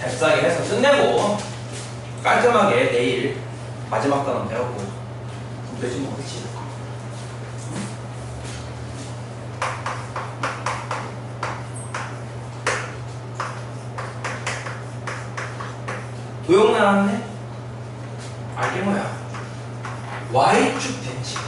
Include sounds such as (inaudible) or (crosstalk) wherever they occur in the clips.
잽싸게 해서 끝내고 깔끔하게 내일 마지막 단원 배웠고 그럼 되지 뭐 그치? 도형 나왔네? 알게 뭐야? Y축 대칭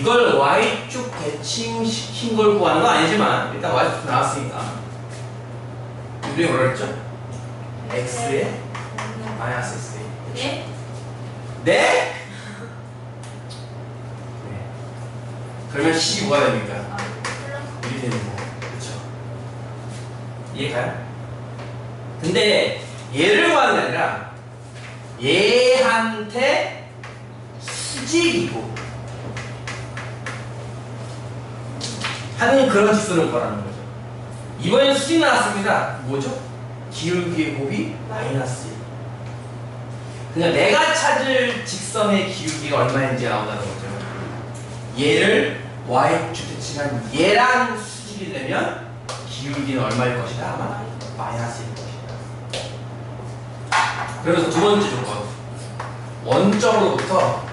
이걸 Y축 대칭 시킨 걸 구하는 건 아니지만 일단 Y축 나왔으니까 우리 뭐라 그랬죠? X에 마이너스 X 예? 네? 네. 그러면 C 뭐가 됩니까? 아, 1이 되는 거 그렇죠 이해가요? 근데 얘를 구하는 게 아니라 얘한테 수직이고 하는 그런 직선을 구하는 거죠. 이번엔 수직 나왔습니다. 뭐죠? 기울기의 곱이 마이너스 1 그러니까 내가 찾을 직선의 기울기가 얼마인지 나온다는 거죠. 얘를 y축 대칭한 얘랑 수직이 되면 기울기는 얼마일 것이다? 아마 마이너스일 것이다. 그래서 두 번째 조건. 원점으로부터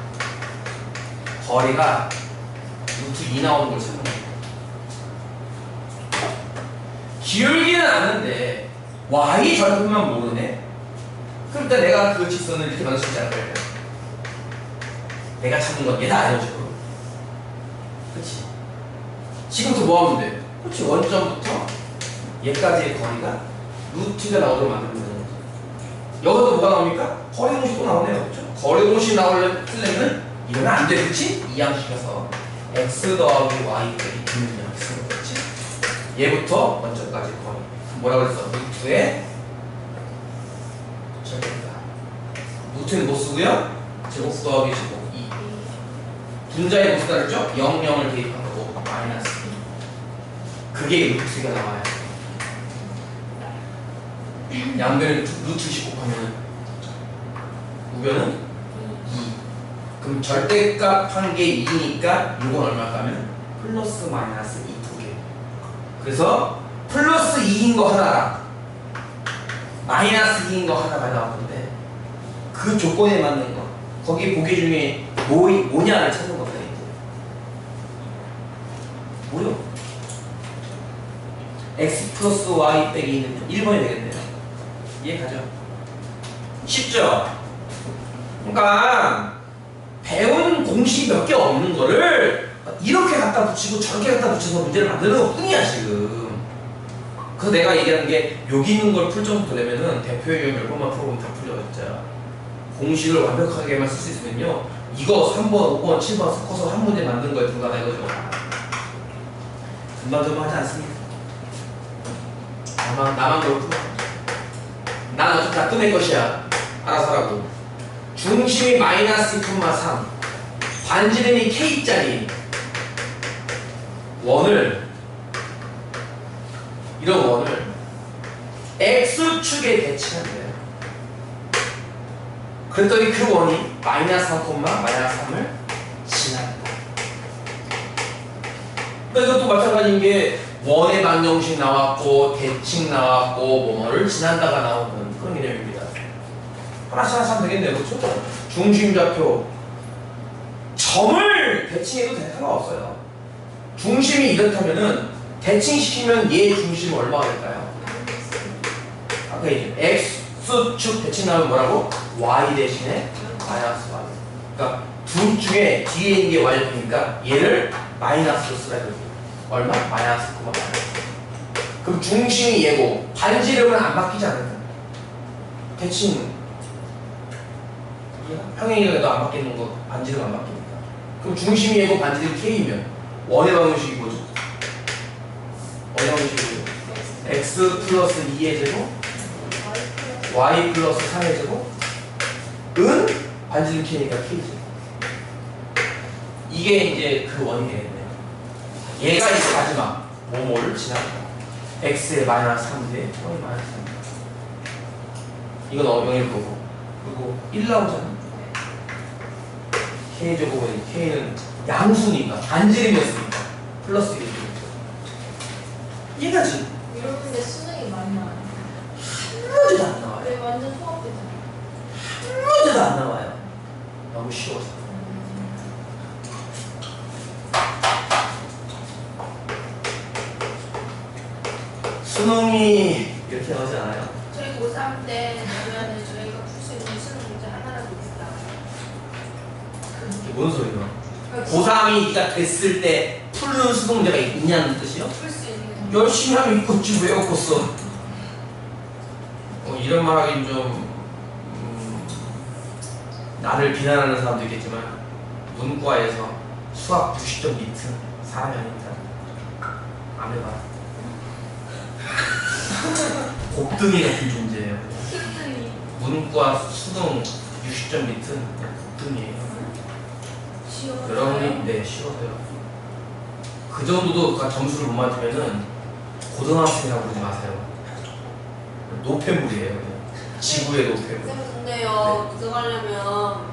거리가 루트 2 나오는 걸 찾는 거예요 기울기는 아는데 y 절편만 모르네 그럼 일단 내가 그 직선을 이렇게 만들 수 있지 않을까요? 내가 찾는 건 얘다 이런 식으로 그치 지금부터 뭐 하면 돼? 그치 원점부터 얘까지의 거리가 루트가 나오도록 만들면 되는 거죠 여기서 뭐가 나옵니까? 거리 공식 또 나오네요 그쵸? 거리 공식 나오려면 이러면 안 돼, 그치? 이항식에서 x 더하기 y 빼기? 얘부터 원점까지 거리 뭐라고 그랬어? 루트에 절대다. 루트는 못 쓰고요? 제곱 더하기 제곱 2 분자의 무슨 다르죠? 0, 0을 대입한 거고 마이너스 그게 루트가 나와요. 양변에 루트씩 곱하면 우변은 2 그럼 절대값 한 게 2니까 이건 얼마일까 하면? 플러스 마이너스 2두 개. 그래서 플러스 2인 거 하나랑 마이너스 2인 거 하나가 나왔는데 그 조건에 맞는 거 거기 보기 중에 뭐, 뭐냐를 찾는 겁니다. 뭐요? x 플러스 y 빼기 2는 1번이 되겠네요 이해가죠? 쉽죠? 그러니까 배운 공식이 몇 개 없는 거를 이렇게 갖다 붙이고 저렇게 갖다 붙여서 문제를 만드는 것 뿐이야 지금. 그래서 내가 얘기하는 게 여기 있는 걸 풀 정도 되면은 대표의 열 번만 풀어보면 다 풀려 진짜. 공식을 완벽하게만 쓸 수 있으면요. 이거 3번, 5번, 7번 섞어서 한 문제 만든 거에 불과하다 이거죠. 금방금방 하지 않습니까? 나만, 나만 그렇구나 난 어차피 다 끝낼 것이야. 알아서 하라고. 중심이 마이너스 2,3 반지름이 K짜리 원을 이런 원을 X축에 대칭한대요. 그랬더니 그 원이 마이너스 3, 마이너스 3을 지난다 그러니까 이것도 마찬가지인 게 원의 방정식 나왔고 대칭 나왔고 뭐뭐를 지난다가 나오는 그런 개념입니다. 하나씩 하나씩 하면 되겠네요. 그렇죠? 중심좌표. 점을 대칭해도 될 상관없어요 중심이 이렇다면은 대칭시키면 얘 중심이 얼마가 될까요? 아까 이제 x축 대칭 나오면 뭐라고? y 대신에 마이너스 y 그러니까 둘 중에 뒤에 있는 게 y니까 얘를 마이너스로 쓰라 이거지 얼마? 마이너스 9만 마이너스 그럼 중심이 얘고 반지름은 안 바뀌지 않을까? 대칭 평행이라도 안 바뀌는 거 반지름 안 바뀌니까 그럼 중심이 얘고 반지름 k면 원의 방정식이 뭐죠? 원의 방정식이 뭐죠? x 플러스 2의 제곱? Y 플러스 3의 제곱? 은 반지름 k니까 k죠. 이게 이제 그 원이 되겠네요. 얘가 이제 마지막 모모를 지나간다 x의 마이너스 3대 y 마이너스 3 이건 어, 0일 거고. 그리고 1 나오잖아 k 제곱은 k는 양수니까 반지름이었으니까 플러스 1이 이해가지? 이러는데 수능이 많이 나와요. 한 문제도 안 나와요. 왜 완전 수업이잖아. 한 문제도 안 나와요. 너무 쉬워서. 수능이 이렇게 나오지 않아요? 저희 고3 때 내면은 저희가 풀 수 있는 수능 문제 하나라도 있다. 이게 뭔 소리야? 고3이 네가 됐을 때 풀는 수능 문제가 있냐는 뜻이요? 풀수 있는 열심히 하면 있겠지 왜 없겠어? 어, 이런 말 하긴 좀 음, 나를 비난하는 사람도 있겠지만 문과에서 수학 90점 밑은 사람이 아닙니다. 안 해봐. 곱등이 같은 존재예요. 문과 수능 60점 밑은 곱등이에요. 쉬워. 여러분이 네 싫어서요. 그 정도도 그 점수를 못 맞으면은 고등학생이라고 부르지 마세요. 노폐물이에요. 그냥. 지구의 노폐물. 쌤 근데요 그거 하려면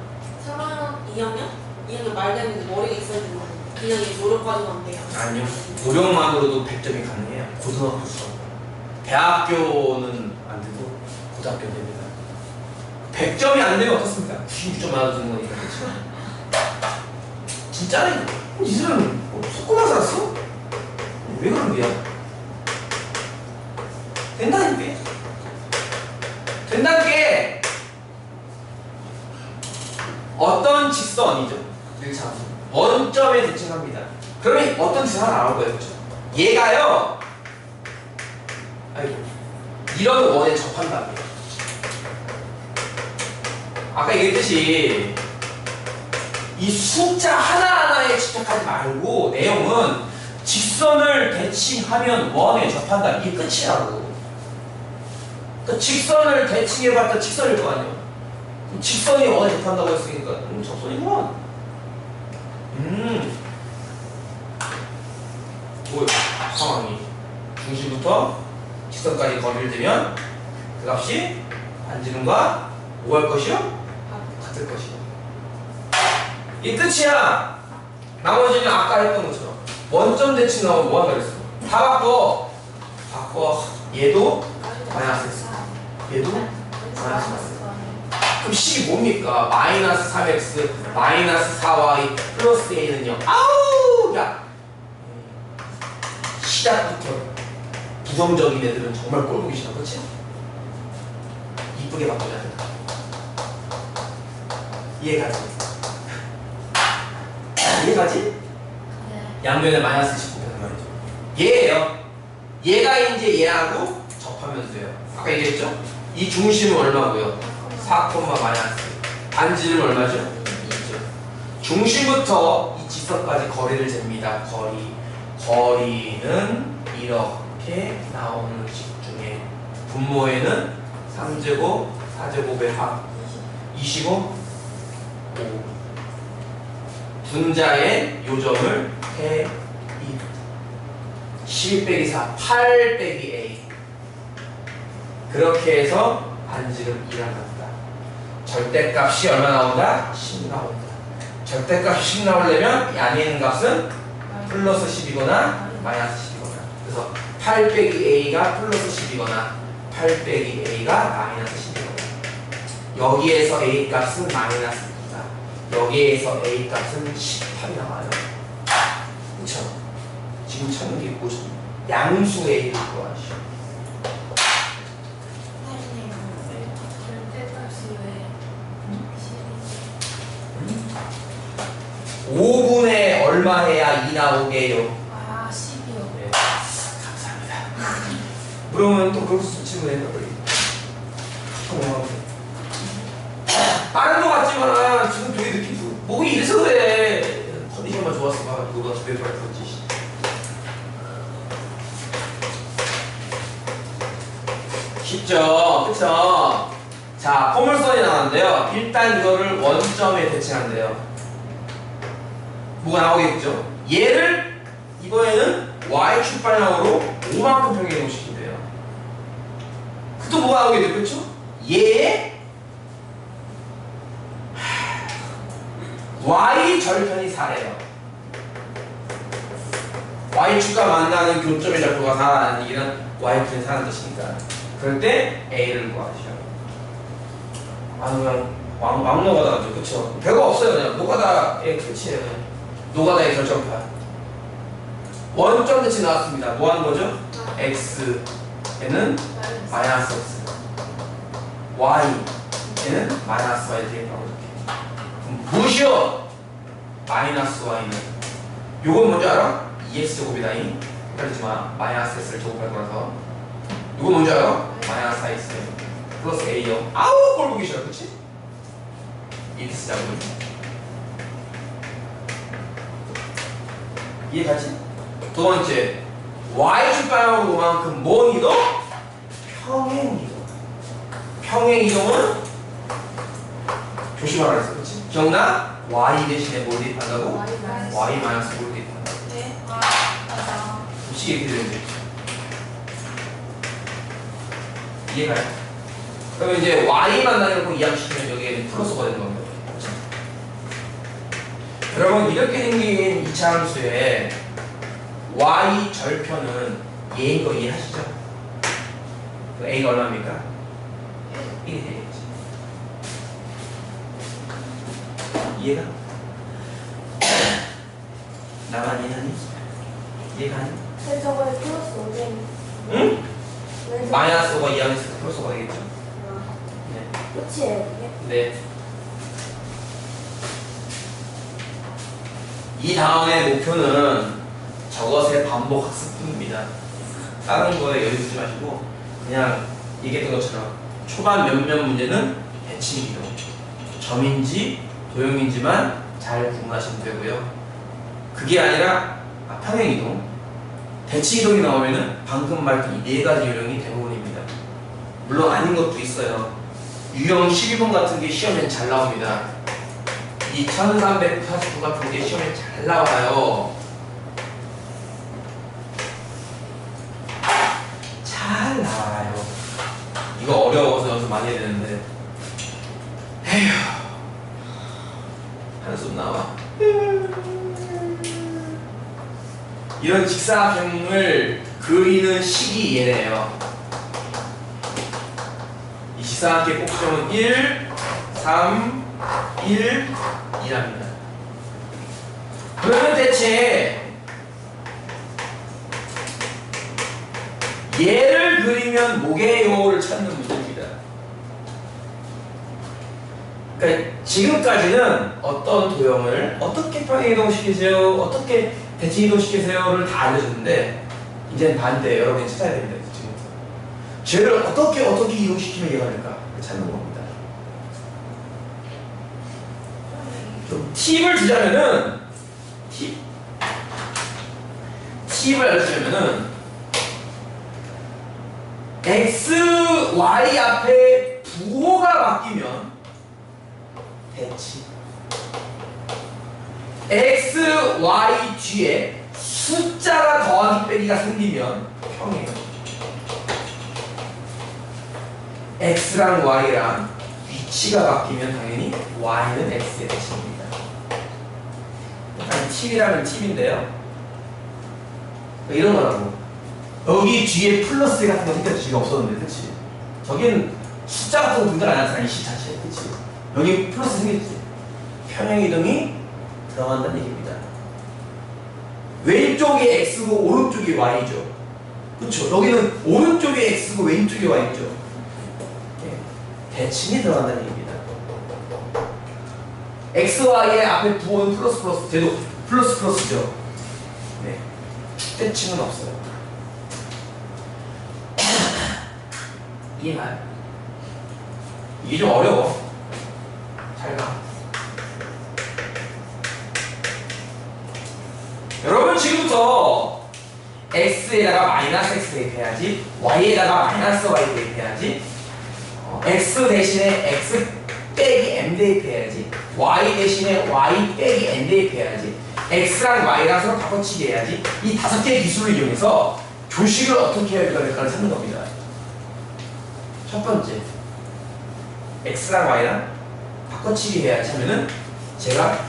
3학년 2학년? 2학년 말 이제 머리가 있어야 되는 거예요 그냥 이 노력까지는 안 돼요 아니요. 노력만으로도 100점이 가능해요. 고등학교 수업. 대학교는 안 되고 고등학교 됩니다. 100점이 안 되면 어떻습니까? 96점 맞아주는 거니까 그렇죠. 진짜네. 이 사람 뭐 속고만 살았어? 왜 그런 거야? 된다니까. 된다니까. 어떤 직선이죠? 1차선. 원점에 대칭합니다. 그러면 어떤 직선을 나올 거예요, 그렇죠? 얘가요. 아이고. 이런 원에 접한답니다. 아까 얘기했듯이 이 숫자 하나하나에 집착하지 말고 내용은 직선을 대칭하면 원에 접한다. 이게 끝이라고. 그 직선을 대칭해봤자 직선일 거 아니야. 직선이 원에 접한다고 했으니까 음, 접선이구만. 음. 뭐요? 상황이 중심부터 직선까지 거리를 대면 그 값이 반지름과 뭐할 것이요? 같을 것이요. 이 끝이야. 나머지는 아까 했던 것처럼 원점 대칭 나오면 뭐 한다 그랬어? 다 바꿔. 바꿔. 얘도 마이너스 X. 얘도 마이너스 X. 그럼 10이 뭡니까? 마이너스 3x 마이너스 4y 플러스 a는요. 아우 야 시작부터 부정적인 애들은 정말 꼴보기 싫어 그렇지? 이쁘게 바꾸자 이해가지? 이해가지? 네. 양면에 마이너스 19가 말이죠 얘예요 얘가 이제 얘하고 접하면 돼요 아까 얘기했죠? 이 중심은 얼마고요? 4, 마이너스 반지름 얼마죠? 2죠. 중심부터 이 직선까지 거리를 잽니다. 거리. 거리는 이렇게 나오는 식 중에 분모에는 3제곱, 4제곱의 합 25, 5. 분자의 요점을 해 2. 12 빼기 4, 8 빼기 A. 그렇게 해서 반지름 2가 나온다. 절대값이 얼마 나온다? 10 나온다. 절대값이 10 나오려면 이 안에 있는 값은 플러스 10이거나 마이너스 10이거나. 그래서 8 빼기 A가 플러스 10이거나 8 빼기 A가 마이너스 10이거나. 여기에서 A 값은 마이너스 2다. 여기에서 A 값은 18이 나와요. 그쵸? 지금 찾는 게 뭐죠? 양수 A를 구하시오. 네. 절대값이 왜 5분에 얼마 해야 2 나오게요? 아 10이요. 네. 감사합니다. 물으면 또 그럴 수 질문해요. 빨리. 고마워. 빠른 것 같지만 지금 목이 이래서 그래. 컨디션만 좋았어. 봐. 누가 왜 발표지? 쉽죠? 그쵸? 자, 포물선이 나왔는데요. 일단 이거를 원점에 대칭한대요. 뭐가 나오겠죠? 얘를 이번에는 y축 방향으로 5만큼 평행이동 시킨대요. 그또 뭐가 나오겠죠? 그렇죠? 얘의 y 절편이 4래요. y축과 만나는 교점의 좌표가 4라는 얘기는 y축이 4라는 뜻이니까. 그럴 때 a를 구하시죠. 아 그냥 왕, 왕노가다죠 그쵸? 별거 없어요 그냥. 노가다의 끝이에요 노가다의 결정판. 원점 대치 나왔습니다. 뭐 하는 거죠? x에는 마이너스 x. Y에는 마이너스 y 되겠다고 무시어 마이너스 y는 요건 뭔지 알아? 2x 제곱이다잉. 헷갈리지 마. 마이너스 x를 제곱할 거라서. 요건 뭔지 알아? 마이너스 4x 플러스 a요. 아우 꼴 보기 싫어. 그치? 이렇게 쓰자고. 이해가지? 두 번째. Y축 방향으로만큼 뭔 이동? 평행 이동. 평행 이동은? 조심하라 그랬어 기억나? y 대신에 뭘 대입한다고? y 마이너스 뭘 대입한다고 네. 아, 맞아. 혹시 이렇게 되는데 이해가요? 그러면 이제 y 만 나려고 이항시키면 여기에는 플러스가 되는 겁니다 그치? 여러분 이렇게 생긴 이차 함수의 y 절편은 얘인 거 이해하시죠? 그 a가 얼마입니까? 1이 되겠지 이해가? 나만 이해하니? 이해가 니 근데 저거에 플러스 오뎅 응? 왜 마이너스가 이항했으니까 플러스가 되겠죠 네. 끝이에요 이게? 네. 이 다음의 목표는 저것의 반복 학습뿐입니다. 다른 거에 여유 두지 마시고 그냥 얘기했던 것처럼 초반 몇몇 문제는 이동 점인지 도형인지만 잘 구분하시면 되고요. 그게 아니라 아, 평행 이동 대칭 이동이 나오면은 방금 말했던 이 네 가지 요령이 대부분입니다. 물론 아닌 것도 있어요. 유형 12번 같은 게 시험엔 잘 나옵니다. 이 1349 같은 게 시험에 잘 나와요. 잘 나와요. 이거 어려워서 연습 많이 해야 되는데. 에휴. 한숨 나와. 이런 직사각형을 그리는 식이 얘네예요. 이 직사각형의 꼭지점은 1, 3, 1, 2랍니다. 그러면 대체 얘를 그리면 뭐게요를 찾는 문제입니다. 그러니까 지금까지는 어떤 도형을 어떻게 평행 이동시키세요, 어떻게 대칭 이동시키세요를 다 알려줬는데 이제는 반대 여러분이 찾아야 됩니다. 지금부터. 쟤를 어떻게 어떻게 이동시키면 얘가 될까 찾는 겁니다. 좀 팁을 주자면은 팁 팁을 알려주자면은 x, y 앞에 부호가 바뀌면 대치 x, y 뒤에 숫자가 더하기 빼기가 생기면 평행 x랑 y랑 위치가 바뀌면 당연히 y는 x의 대칭입니다. 일단 팁이라면 팁인데요. 이런 거라고. 여기 뒤에 플러스 같은 거 생겼지 지금 없었는데, 그치? 저기는 숫자 같은 거 등장 안 하잖아, 이시 자체에, 그치? 여기 플러스 생겼지? 평행 이동이 들어간다는 얘기입니다. 왼쪽이 x고 오른쪽이 y죠. 그쵸? 여기는 오른쪽이 x고 왼쪽이 y죠. 예. 대칭이 들어간다는 얘기입니다. x, y의 앞에 부호는 플러스 플러스, 쟤도 플러스 플러스죠. 네. 대칭은 없어요. (clears throat) 이해가요? 이게 좀 어려워. 잘 가. 여러분 지금부터 x에다가 마이너스 x 대입해야지 y에다가 마이너스 y 대입해야지 어, x 대신에 x 빼기 m 대입해야지 y 대신에 y 빼기 n 대입해야지 x랑 y랑 서로 바꿔치기 해야지 이 다섯 개의 기술을 이용해서 조식을 어떻게 해야 될까를 찾는 겁니다 첫 번째 x랑 y랑 바꿔치기 해야지 하면은 제가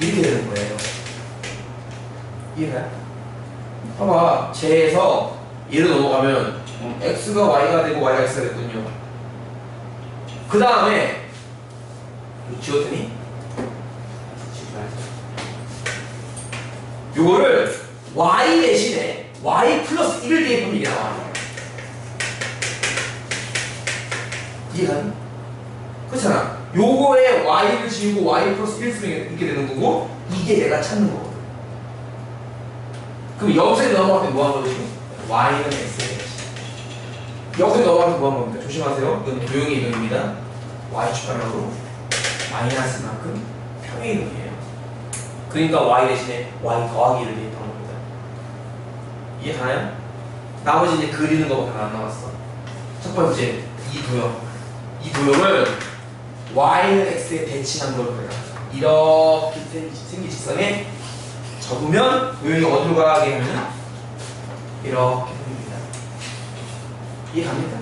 이렇게 되는 거예요. 이해가요? 봐봐. 제에서 얘를 넘어가면 음, x가 y가 되고 y가 x가 됐군요. 그 다음에 지웠더니? 요거를 y 대신에 y 플러스 1을 대입하면 이게 나와 이해가니? 그렇잖아 요거에 y를 지우고 y 플러스 1 쓰면 이렇게 되는 거고 이게 내가 찾는 거거든. 그럼 여기서 넘어갈 때 뭐 하는 거지? y는 x에 여기서 넘어갈 때 뭐 하는 겁니까? 조심하세요. 이건 도형의 이동입니다. y축 방향으로 마이너스만큼 평행 이동이에요. 그러니까 y 대신에 y 더하기 1을 대입하는 겁니다. 이해 가나요? 나머지 이제 그리는 거밖에 안 남았어. 첫 번째 이 도형. 이 도형을 y는 x에 대칭한 걸 그래요 이렇게 생긴 직선에 접으면 도형이 어디로 가게 하면 이렇게 생깁니다 이해 갑니까?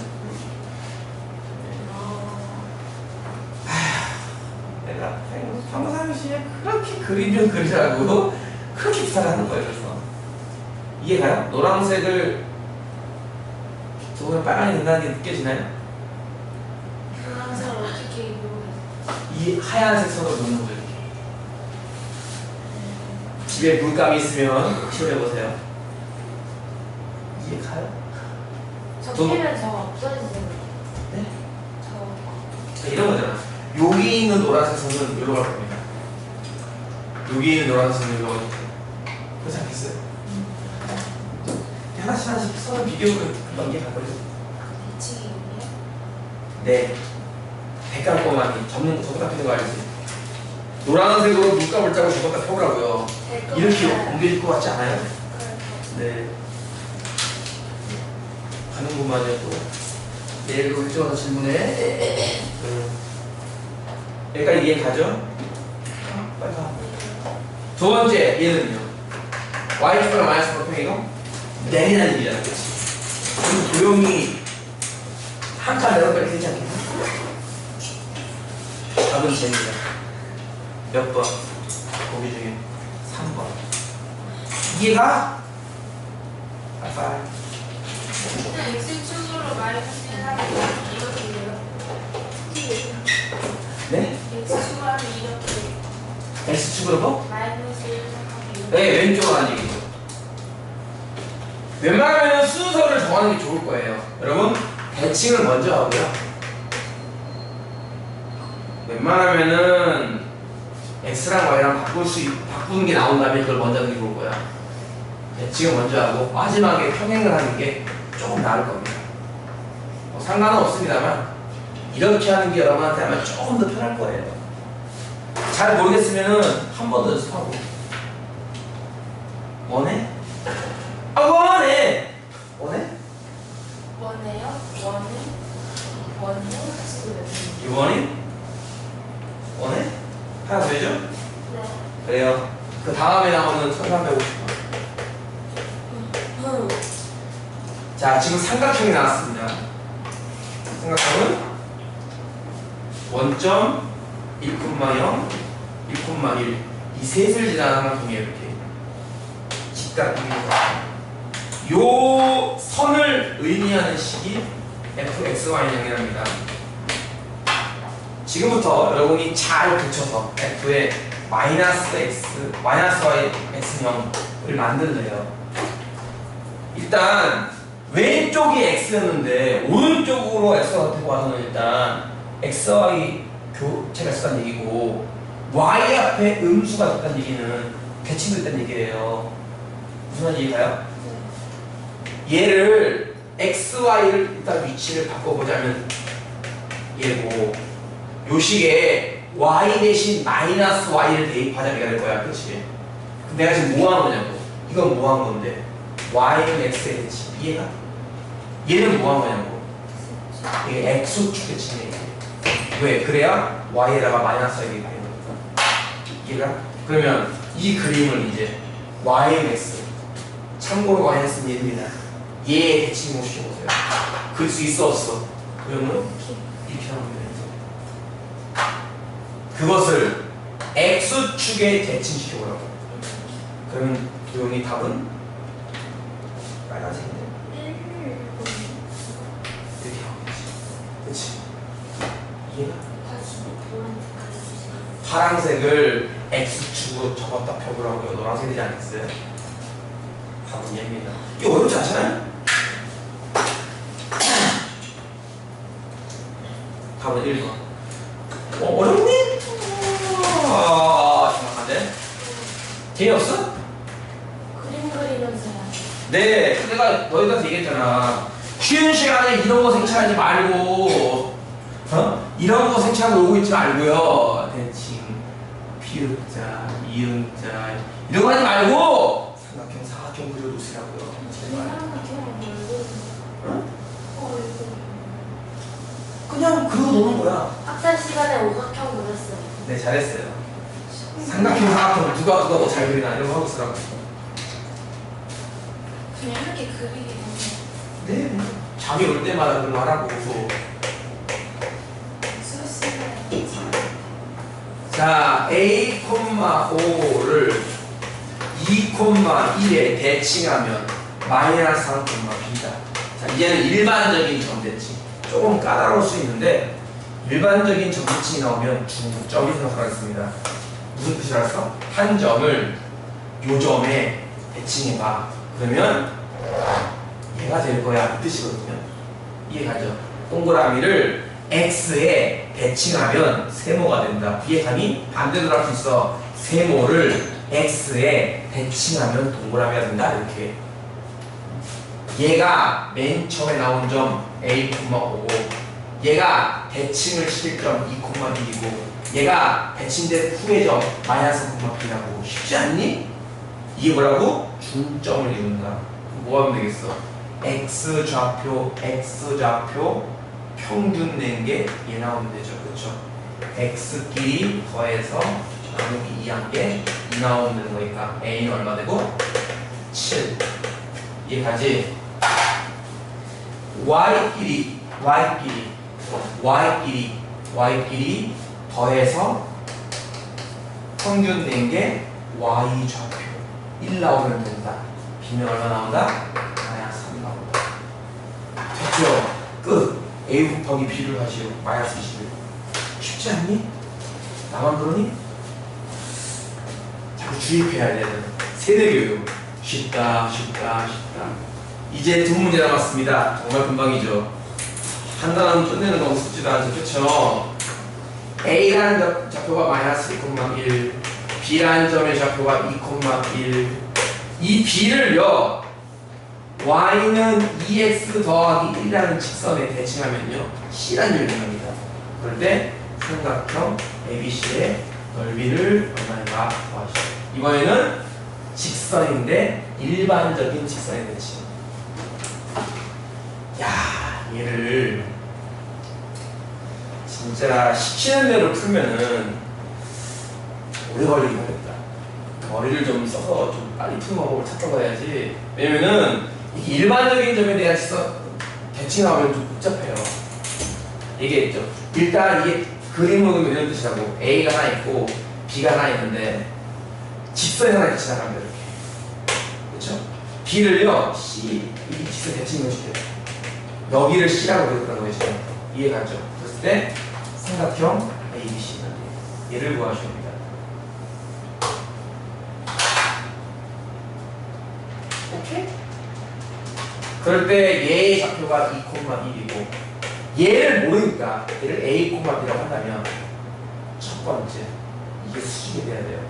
내가 평상시에 그렇게 그리면 그리라고 그렇게 부탁하는 거예요 그래서 이해가요? 노란색을 저번에 빨간이 된다는 게 느껴지나요? 항상 어떻게 이루어요? 이 하얀색 선을 놓는 거예요. 집에 물감이 있으면 칠해보세요 이해 가요? 저 저도- 피면 저 없어지세요. 네? 저 자, 이런 거잖아 여기 있는 노란색 선은 여기로 갈 겁니다 여기 있는 노란색 선은 여기로 갈 겁니다 그렇지 않겠어요? 하나씩 하나씩 선을 비교해보면 금방 이해가 거죠 대칭이 있네요. 네. 백감 꼬마니 접는 저거다 피는 거 알지? 노란색으로 물감을 짜고 저거다 펴보라고요. 이렇게 옮겨질 것 같지 않아요? 네. 가는구만요 또. 내일도 일찍 와서 질문해. 음. 여기까지 이해 가죠? 어, 빨리 가. 두 번째 얘는요. y축과 마이너스 perf이고 내리라는 얘기잖아, 그치? 그럼 도형이 한 칸 내려가게 답은 쟤입니다. 몇 번? 보기 중에 3번. 이해가? 아빠. 그냥 X축으로 마이너스 1 하면 이렇게 돼요. 네? X축으로 하면 이렇게 X축으로 뭐? 마이너스 1 하면 이렇게 네, 하는 얘기죠. 웬만하면 순서를 정하는 게 좋을 거예요. 여러분, 대칭을 먼저 하고요. 웬만하면은 X랑 Y랑 바꿀 수, 있- 바꾸는 게 나온다면 그걸 먼저 게 좋을 거야. 대칭을 먼저 하고 마지막에 평행을 하는 게 조금 나을 겁니다. 뭐 상관은 없습니다만 이렇게 하는 게 여러분한테 하면 조금 더 편할 거예요. 잘 모르겠으면은 한 번 더 연습하고 원해? 아 원해! 원해? 원해요? 원해? 원해? 이 원해? 원해? 하나 더 해줘? 네. 그래요 그 다음에 나오는 1350번 자 지금 삼각형이 나왔습니다 삼각형은 원점 1,0 1,1이 셋을 지나는 삼각형이에요 이렇게 직각입니다 요 선을 의미하는 식이 fxy는 양이랍니다 지금부터 여러분이 잘 붙여서 f의 마이너스 x, 마이너스 y x형을 만들래요. 일단 왼쪽이 x였는데 오른쪽으로 x가 되고 와서는 일단 x, y 교체가 있었다는 얘기고 y 앞에 음수가 있다는 얘기는 대칭도 있다는 얘기예요. 무슨 이해가요? 얘를 x, y를 일단 위치를 바꿔보자면 얘고 요 식에 y 대신 마이너스 y를 대입하자 내가 될 거야 그치? 그럼 내가 지금 뭐 한 거냐고 이건 뭐 한 건데 y는 x에 대치 이해가? 얘는 뭐 한 거냐고 이게 x축 대칭이야 이게 왜? 그래야 y에다가 마이너스 y 대입하는 거니까 이해가? 그러면 이 그림을 이제 y는 x 참고로 마이너스는 얘입니다 얘의 대칭 모습 보세요 그릴 수 있어 없어? 그러면 이렇게 하는 거예요 그것을 X축에 대칭시켜보라고 그러면 도용이 답은 빨간색인데 이렇게 하고 있지 그치 이해가? 파란색을 X축으로 접었다 펴보라고요 노란색 되지 않겠어요? 답은 얘입니다 이게 어렵지 않잖아요? 답은 1번 어, 어렵니? 재미없어? 그림 그리면서 해야지. 네, 내가 너희한테 얘기했잖아. 쉬는 시간에 이런 거 생각하지 말고, 어? 이런 거 생각하고 오고 있지 말고요. 대칭, 피읍자, 이음자, 이런 거 하지 말고, 삼각형, 사각형 그려놓으시라고요. 제발. 그냥 그려놓는 거야. 학생 시간에 오각형 그렸어요. 네, 잘했어요. 삼각형, 사각형, 누가 누가 더 잘 그리나 이런 거 하고 쓰라고. 그냥 이렇게 그리기 네, 잠이 올 때마다 그런 거 하라고. 자, A, 5를 2, 1에 대칭하면 마이너스 3, B다. 자, 이제는 일반적인 점대칭. 조금 까다로울 수 있는데 일반적인 점대칭이 나오면 중점이 생각하겠습니다. 무슨 뜻이 알았어? 한 점을 요 점에 대칭해봐. 그러면 얘가 될 거야. 이 뜻이거든요. 이해가죠? 동그라미를 x에 대칭하면 세모가 된다. 이해가니? 반대로 할 수 있어. 세모를 x에 대칭하면 동그라미가 된다. 이렇게. 얘가 맨 처음에 나온 점 a, 5고 얘가 대칭을 시킬 점 2,1이고 얘가 대칭된 후의 점 마이너스 5,B라고 쉽지 않니? 이게 뭐라고? 중점을 이룬다. 뭐 하면 되겠어? x 좌표, x 좌표 평균 낸 게 얘 나오면 되죠. 그렇죠? x끼리 더해서 나누기 2한 게 2 나오면 되는 거니까 a는 얼마 되고? 7 이해가지? y끼리 y끼리 y끼리 y끼리 더해서 평균 낸게 y 좌표 1 나오면 된다. b는 얼마 나온다? 마이너스 3 나온다. 됐죠? 끝. a 곱하기 b를 하시오. 마이너스 21. 쉽지 않니? 나만 그러니? 자꾸 주입해야 되는 세대교육. 쉽다, 쉽다, 쉽다. 이제 두 문제 남았습니다. 정말 금방이죠. 한 단원 끝내는 거 쉽지도 않죠. 그쵸? A라는 자- 좌표가 마이너스 2,1 B라는 점의 좌표가 2,1 이 B를요 Y는 2X 더하기 1이라는 직선에 대칭하면요 C라는 열림입니다. 그럴 때 삼각형 ABC의 넓이를 얼마인가 구하시죠. 이번에는 직선인데 일반적인 직선의 대칭. 야 얘를 진짜 시키는 대로 풀면은 오래 걸리긴 하겠다. 머리를 좀 써서 좀 빨리 푸는 방법을 찾다가 해야지. 왜냐면은 이게 일반적인 점에 대한 시선 대칭하면 좀 복잡해요. 얘기했죠. 일단 이게 그림으로 이런 뜻이라고 A가 하나 있고 B가 하나 있는데 직선이 하나 이렇게 지나갑니다. 이렇게. 그렇죠? B를요 C 이 직선 대칭을 시켜요. 여기를 C라고 그랬다는 거죠. 이해가죠? 그랬을 때 삼각형 ABC는 얘를 구하셔야 합니다. 오케이? 그럴 때 얘의 좌표가 2,1이고 얘를 모르니까 얘를 A, B라고 한다면 첫 번째 이게 수직이 돼야 돼요.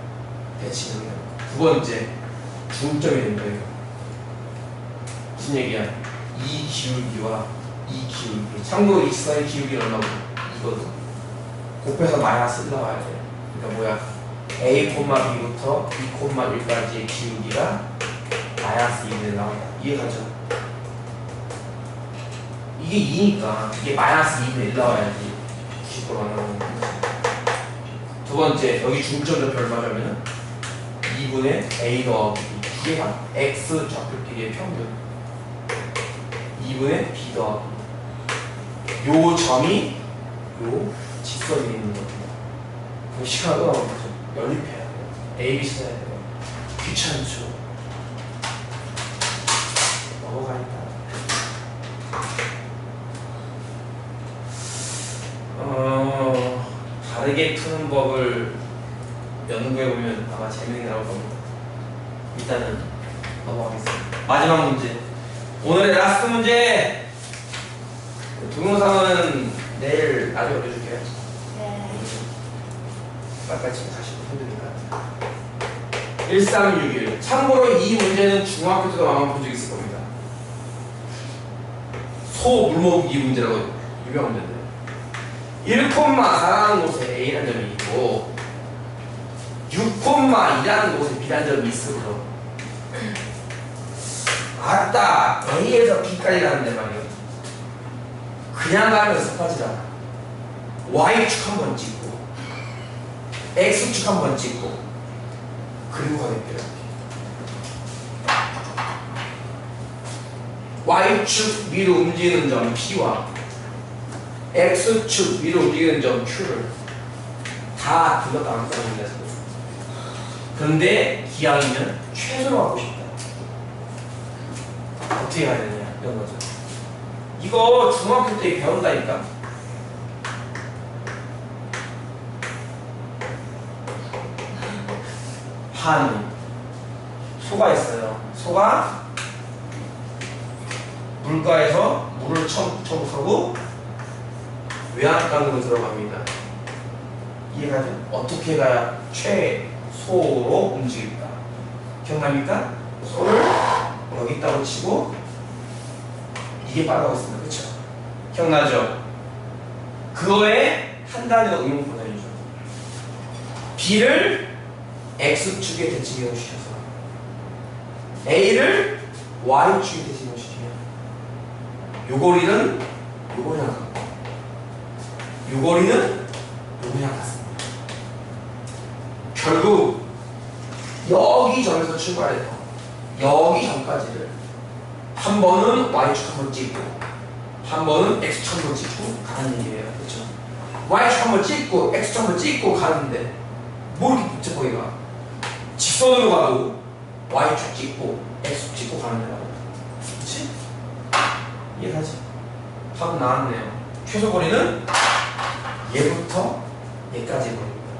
대칭을 해요. 두 번째 중점이 되는 거예요. 무슨 얘기야? 이 기울기와 이 기울기. 참고로 이 직선의 기울기는 얼마고? 이거든. 곱해서 마이너스 1 나와야 돼. 그러니까 뭐야? A, B부터 2,1까지의 기울기가 마이너스 2에 나온다. 이해가죠? 이게 2니까 이게 마이너스 2분의 1 나와야지 90% 나오는 두 번째 여기 중점 좌표 얼마냐면은 2분의 A 더하기 B 두 개가 X 좌표끼리의 평균 2분의 B 더하기 요 점이 요 직선이 있는 겁니다 떠나면 되죠 연립해야 돼요 A, B 써야 돼요 귀찮죠 넘어가니까 어, 다르게 푸는 법을 연구해보면 아마 재능이 나올 겁니다. 일단은 넘어가겠습니다. 마지막 문제. 오늘의 라스트 문제. 동영상은 내일 올려줄게요. 네. 빨리빨리 지금 가시고 힘드니까. 1361. 참고로 이 문제는 중학교 때도 아마 본 적 있을 겁니다. 소 물먹이 문제라고 유명한 문제인데. 1,4라는 곳에 A라는 점이 있고 6,2라는 곳에 B라는 점이 그럼. 아따 A에서 B까지 가는데 말이야. 그냥 가면 섭하지 않아. Y축 한번 찍고 X축 한 번 찍고 그리고 가겠대요. Y축 위로 움직이는 점 P와 X축 위로 움직이는 점 Q를 다 둘렀다 안 했어. 그런데 기왕이면 최소로 하고 싶다. 어떻게 해야 되냐 이런 거죠. 이거 중학교 때 배운다니까. 한 소가 있어요. 소가 물가에서 물을 처음하고 외양간으로 들어갑니다. 이해가 돼? 어떻게 가야 최소로 움직일까? 기억납니까? 소를 여기다고 치고 이게 빠르고 있습니다. 그렇죠? 기억나죠? 그거에 한 단위가 의문 보내주죠. B를 X축에 대칭해 주셔서 A를 Y축에 대칭해 주시면 요거리는 요거리랑 같고 요거리는 요거리랑 같습니다. 결국 여기 점에서 출발해서 여기 점까지를 한 번은 Y축 한번 찍고 한 번은 X축 한번 찍고 가는 얘기예요. 그렇죠? Y축 한번 찍고 X축 한번 찍고 가는데 뭐 이렇게 복잡하게 가? 직선으로 가도 Y축 찍고 X축 찍고 가는 데라고 그치? 이해하지? 답은 나왔네요. 최소 거리는 얘부터 얘까지 거리입니다.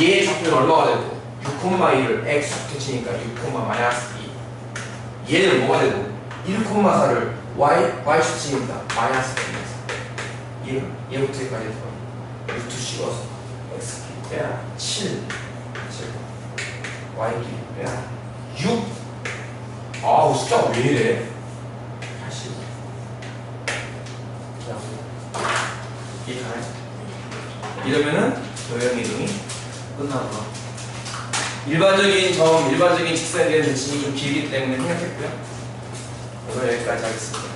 얘의 좌표는 얼마가 되고 6,2를 X축 대치니까 6, 마이너스 2 얘는 뭐가 되고 1,4를 Y, Y축 치니까 마이너스 2 얘, 얘부터 얘까지 해서 루트 씌워서 X 빼라 7 7 빼라 6 아우 숫자가 왜 이래? 80 이해 가요? 이러면은 도형 이동이 끝나구나 일반적인 점, 일반적인 직선에 대한 대칭이 좀 길기 때문에 생각했고요. 오늘 여기까지 하겠습니다